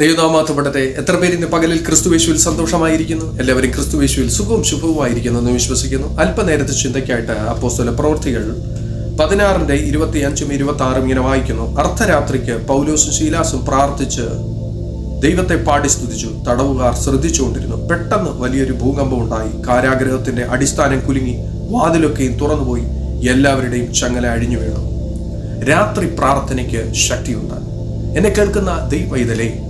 ദൈവനാമാത്തപ്പെടട്ടെ എത്ര പേര് ഇന്ന് പകലിൽ ക്രിസ്തുവേശുവിൽ സന്തോഷമായിരിക്കുന്നു? എല്ലാവരും ക്രിസ്തുവേശുവിൽ സുഖവും ശുഭവുമായിരിക്കുന്നു എന്ന് വിശ്വസിക്കുന്നു. അല്പനേരത്തെ ചിന്തയ്ക്കായിട്ട് അപ്പോസ്തല പ്രവൃത്തികൾ പതിനാറിന്റെ ഇരുപത്തിയഞ്ചും ഇരുപത്തി ആറും ഇങ്ങനെ വായിക്കുന്നു. അർദ്ധരാത്രിക്ക് പൗലോസും ശീലാസും പ്രാർത്ഥിച്ച് ദൈവത്തെ പാടി സ്തുതിച്ചു. തടവുകാർ ശ്രദ്ധിച്ചുകൊണ്ടിരുന്നു. പെട്ടെന്ന് വലിയൊരു ഭൂകമ്പം ഉണ്ടായി. കാരാഗ്രഹത്തിന്റെ അടിസ്ഥാനം കുലുങ്ങി. വാതിലൊക്കെയും തുറന്നുപോയി. എല്ലാവരുടെയും ചങ്ങല അഴിഞ്ഞു വീണു. രാത്രി പ്രാർത്ഥനയ്ക്ക് ശക്തിയുണ്ട്. എന്നെ കേൾക്കുന്ന ദൈവൈതലേ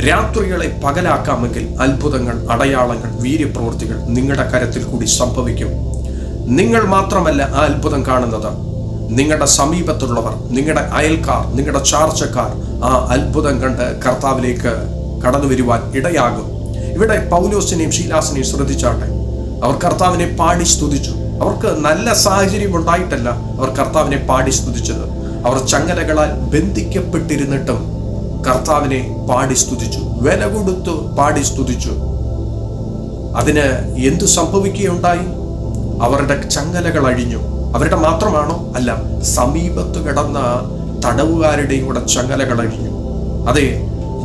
രാത്രികളെ പകലാക്കാമെങ്കിൽ അത്ഭുതങ്ങൾ അടയാളങ്ങൾ വീര്യപ്രവൃത്തികൾ നിങ്ങളുടെ കരത്തിൽ കൂടി സംഭവിക്കും. നിങ്ങൾ മാത്രമല്ല ആ അത്ഭുതം കാണുന്നത്. നിങ്ങളുടെ സമീപത്തുള്ളവർ നിങ്ങളുടെ അയൽക്കാർ നിങ്ങളുടെ ചാർച്ചക്കാർ ആ അത്ഭുതം കണ്ട് കർത്താവിലേക്ക് കടന്നു വരുവാൻ ഇടയാകും. ഇവിടെ പൗലോസിനെയും ശീലാസിനെയും ശ്രദ്ധിച്ചാട്ടെ. അവർ കർത്താവിനെ പാടി സ്തുതിച്ചു. അവർക്ക് നല്ല സാഹചര്യം ഉണ്ടായിട്ടല്ല അവർ കർത്താവിനെ പാടി സ്തുതിച്ചത്. അവർ ചങ്ങലകളാൽ ബന്ധിക്കപ്പെട്ടിരുന്നിട്ടും കർത്താവിനെ പാടി സ്തുതിച്ചു. വില കൊടുത്തു പാടി സ്തുതിച്ചു. അതിന് എന്തു സംഭവിക്കുകയുണ്ടായി? അവരുടെ ചങ്ങലകൾ അഴിഞ്ഞു. അവരുടെ മാത്രമാണോ? അല്ല സമീപത്ത് കിടന്ന തടവുകാരുടെയും കൂടെ ചങ്ങലകൾ അഴിഞ്ഞു. അതെ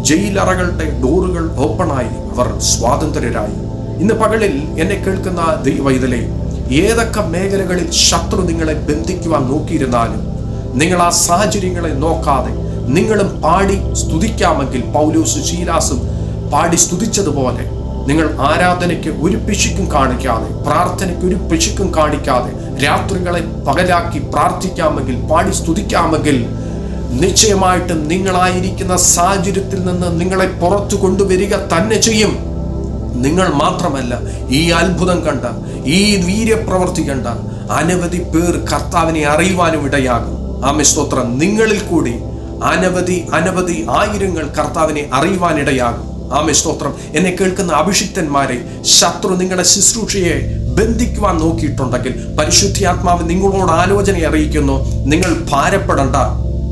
ജയിലറകളുടെ ഡോറുകൾ ഓപ്പണായി അവർ സ്വാതന്ത്ര്യരായി. ഇന്ന് പകലിൽ എന്നെ കേൾക്കുന്ന ദൈവൈതലെ ഏതൊക്കെ മേഖലകളിൽ ശത്രു നിങ്ങളെ ബന്ധിക്കുവാൻ നോക്കിയിരുന്നാലും നിങ്ങൾ ആ സാഹചര്യങ്ങളെ നോക്കാതെ നിങ്ങളും പാടി സ്തുതിക്കാമെങ്കിൽ പൗലോസും ശീലാസും പാടി സ്തുതിച്ചതുപോലെ നിങ്ങൾ ആരാധനയ്ക്ക് ഒരു പിശുക്കും കാണിക്കാതെ പ്രാർത്ഥനയ്ക്ക് ഒരു പിശുക്കും കാണിക്കാതെ രാത്രികളെ പകലാക്കി പ്രാർത്ഥിക്കാമെങ്കിൽ പാടി സ്തുതിക്കാമെങ്കിൽ നിശ്ചയമായിട്ടും നിങ്ങളായിരിക്കുന്ന സാഹചര്യത്തിൽ നിന്ന് നിങ്ങളെ പുറത്തു കൊണ്ടുവരിക തന്നെ ചെയ്യും. നിങ്ങൾ മാത്രമല്ല ഈ അത്ഭുതം കണ്ട ഈ വീര്യപ്രവർത്തി കണ്ട അനവധി പേർ കർത്താവിനെ അറിയുവാനും ഇടയാകും. ആമേ സ്തോത്രം. നിങ്ങളിൽ കൂടി അനവധി അനവധി ആയിരങ്ങൾ കർത്താവിനെ അറിയുവാനിടയാകും. ആമേ സ്തോത്രം. എന്നെ കേൾക്കുന്ന അഭിഷിക്തന്മാരെ ശത്രു നിങ്ങളുടെ ശുശ്രൂഷയെ ബന്ധിക്കുവാൻ നോക്കിയിട്ടുണ്ടെങ്കിൽ പരിശുദ്ധിയാത്മാവ് നിങ്ങളോട് ആലോചന അറിയിക്കുന്നു. നിങ്ങൾ ഭാരപ്പെടണ്ട.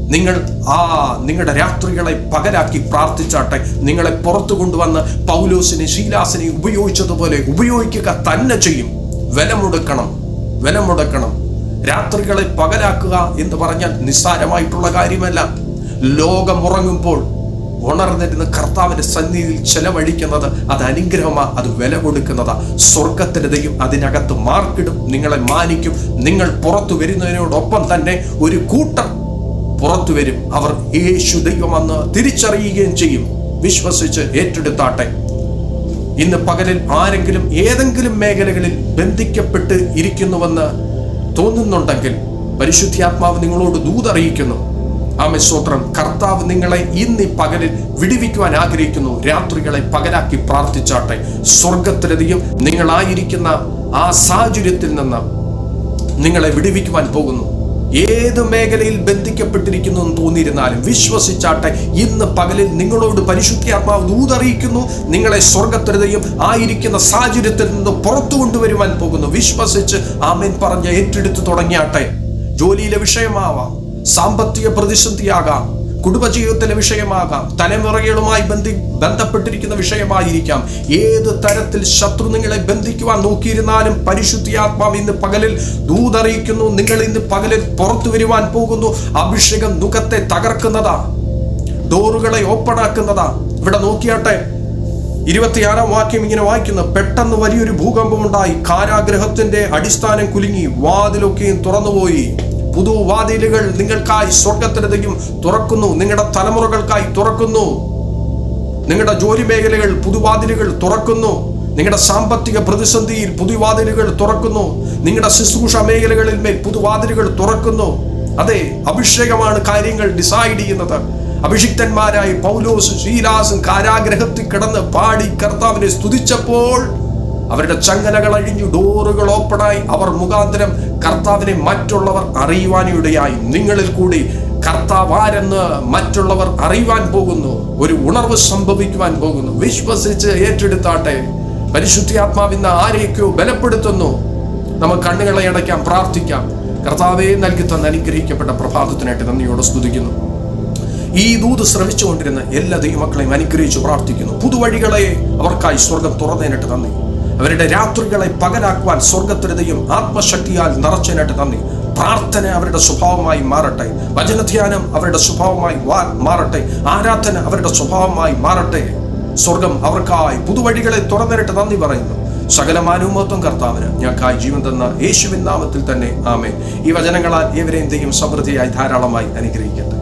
നിങ്ങൾ ആ നിങ്ങളുടെ രാത്രികളെ പകരാക്കി പ്രാർത്ഥിച്ചാട്ടെ. നിങ്ങളെ പുറത്തു കൊണ്ടുവന്ന് പൗലോസിനെ ശീലാസിനെ ഉപയോഗിച്ചതുപോലെ ഉപയോഗിക്കുക തന്നെ ചെയ്യും. വില മുടക്കണം വില മുടക്കണം രാത്രികളെ പകലാക്കുക എന്ന് പറഞ്ഞാൽ നിസ്സാരമായിട്ടുള്ള കാര്യമല്ല. ലോകം ഉറങ്ങുമ്പോൾ ഉണർന്നിരുന്ന് കർത്താവിന്റെ സന്നിധിയിൽ ചെലവഴിക്കുന്നത് അത് അനുഗ്രഹമാണ് അത് വില കൊടുക്കുന്നതാ. സ്വർഗത്തിന്റെ ദൈവം അതിനകത്ത് മാർക്കിടും നിങ്ങളെ മാനിക്കും. നിങ്ങൾ പുറത്തു വരുന്നതിനോടൊപ്പം തന്നെ ഒരു കൂട്ടർ പുറത്തു വരും. അവർ യേശു ദൈവമെന്ന് തിരിച്ചറിയുകയും ചെയ്യും. വിശ്വസിച്ച് ഏറ്റെടുത്താട്ടെ. ഇന്ന് പകലിൽ ആരെങ്കിലും ഏതെങ്കിലും മേഖലകളിൽ ബന്ധിക്കപ്പെട്ട് ഇരിക്കുന്നുവെന്ന് തോന്നുന്നുണ്ടെങ്കിൽ പരിശുദ്ധാത്മാവ് നിങ്ങളോട് ദൂതറിയിക്കുന്നു. ആമേ കർത്താവ് നിങ്ങളെ ഇന്ന് ഈ പകലിൽ വിടുവിക്കുവാൻ ആഗ്രഹിക്കുന്നു. രാത്രികളെ പകലാക്കി പ്രാർത്ഥിച്ചാട്ടെ. സ്വർഗത്തിലധികം നിങ്ങളായിരിക്കുന്ന ആ സാഹചര്യത്തിൽ നിന്ന് നിങ്ങളെ വിടുവിക്കുവാൻ പോകുന്നു. ഏത് മേഖലയിൽ ബന്ധിക്കപ്പെട്ടിരിക്കുന്നു എന്ന് തോന്നിയിരുന്നാലും വിശ്വസിച്ചാട്ടെ ഇന്ന് പകലിൽ നിങ്ങളോട് പരിശുദ്ധാത്മാവ് ദൂതറിയിക്കുന്നു നിങ്ങളെ സ്വർഗത്തരുതയും ആയിരിക്കുന്ന സാഹചര്യത്തിൽ നിന്ന് പുറത്തു കൊണ്ടുവരുവാൻ പോകുന്നു. വിശ്വസിച്ച് ആമേൻ പറഞ്ഞ് ഏറ്റെടുത്ത് തുടങ്ങിയാട്ടെ. ജോലിയിലെ വിഷയമാവാം. സാമ്പത്തിക പ്രതിസന്ധിയാകാം കുടുംബജീവിതത്തിലെ വിഷയമാകാം തലമുറകളുമായി ബന്ധി ബന്ധപ്പെട്ടിരിക്കുന്ന വിഷയമായിരിക്കാം. ഏത് തരത്തിൽ ശത്രു നിങ്ങളെ ബന്ധിക്കുവാൻ നോക്കിയിരുന്നാലും പരിശുദ്ധിയാത്മാവ് ഇന്ന് പകലിൽ ദൂതറിയിക്കുന്നു നിങ്ങൾ ഇന്ന് പകലിൽ പുറത്തു വരുവാൻ പോകുന്നു അഭിഷേകം മുഖത്തെ തകർക്കുന്നതാ ഡോറുകളെ ഓപ്പൺ ആക്കുന്നതാ ഇവിടെ നോക്കിയാട്ടെ ഇരുപത്തിയാറാം വാക്യം ഇങ്ങനെ വായിക്കുന്നു പെട്ടെന്ന് വലിയൊരു ഭൂകമ്പം ഉണ്ടായി കാരാഗ്രഹത്തിന്റെ അടിസ്ഥാനം കുലുങ്ങി വാതിലൊക്കെയും തുറന്നുപോയി. പുതുവാതിലുകൾ നിങ്ങൾക്കായി സ്വർഗത്തിനതയും തുറക്കുന്നു. നിങ്ങളുടെ തലമുറകൾക്കായി തുറക്കുന്നു. നിങ്ങളുടെ ജോലി മേഖലകൾ പുതുവാതിലുകൾ തുറക്കുന്നു. നിങ്ങളുടെ സാമ്പത്തിക പ്രതിസന്ധിയിൽ പുതുവാതിലുകൾ തുറക്കുന്നു. നിങ്ങളുടെ ശുശ്രൂഷ മേഖലകളിൽ മേൽ പുതുവാതിലുകൾ തുറക്കുന്നു. അതെ അഭിഷേകമാണ് കാര്യങ്ങൾ ഡിസൈഡ് ചെയ്യുന്നത്. അഭിഷിക്തന്മാരായി പൗലോസും ശീലാസും കാരാഗ്രഹത്തിൽ കിടന്ന് പാടി കർത്താവിനെ സ്തുതിച്ചപ്പോൾ അവരുടെ ചങ്ങലകൾ അഴിഞ്ഞു ഡോറുകൾ ഓപ്പണായി. അവർ മുഖാന്തരം കർത്താവിനെ മറ്റുള്ളവർ അറിയുവാനിടയായി നിങ്ങളിൽ കൂടി കർത്താവ് ആരെന്ന് മറ്റുള്ളവർ അറിയുവാൻ പോകുന്നു. ഒരു ഉണർവ് സംഭവിക്കുവാൻ പോകുന്നു. വിശ്വസിച്ച് ഏറ്റെടുത്താട്ടെ. പരിശുദ്ധാത്മാവിന്ന് ആരെയൊക്കെയോ ബലപ്പെടുത്തുന്നു? നമുക്ക് കണ്ണുകളെ അടയ്ക്കാം പ്രാർത്ഥിക്കാം. കർത്താവെ നൽകി തന്ന അനുഗ്രഹിക്കപ്പെട്ട പ്രഭാതത്തിനായിട്ട് നന്ദിയോടെ സ്തുതിക്കുന്നു. ഈ ദൂത് ശ്രമിച്ചുകൊണ്ടിരുന്ന എല്ലാ ദൈവമക്കളെയും അനുഗ്രഹിച്ചു പ്രാർത്ഥിക്കുന്നു. പുതുവഴികളെ അവർക്കായി സ്വർഗം തുറന്നതിനായിട്ട് നന്ദി. അവരുടെ രാത്രികളെ പകലാക്കുവാൻ സ്വർഗത്തിനതയും ആത്മശക്തിയാൽ നിറച്ചതിനായിട്ട് നന്ദി. പ്രാർത്ഥന അവരുടെ സ്വഭാവമായി മാറട്ടെ. വചനധ്യാനം അവരുടെ സ്വഭാവമായി മാറട്ടെ. ആരാധന അവരുടെ സ്വഭാവമായി മാറട്ടെ. സ്വർഗം അവർക്കായി പുതുവഴികളെ തുറന്നിട്ട് നന്ദി പറയുന്നു. സകല മാനവമത്വം കർത്താവിന് ഞങ്ങൾക്കായി ജീവൻ തന്ന യേശുവിൻ നാമത്തിൽ തന്നെ ആമേ ഈ വചനങ്ങളാൽ ഏവരെയും സമൃദ്ധിയായി ധാരാളമായി അനുഗ്രഹിക്കട്ടെ.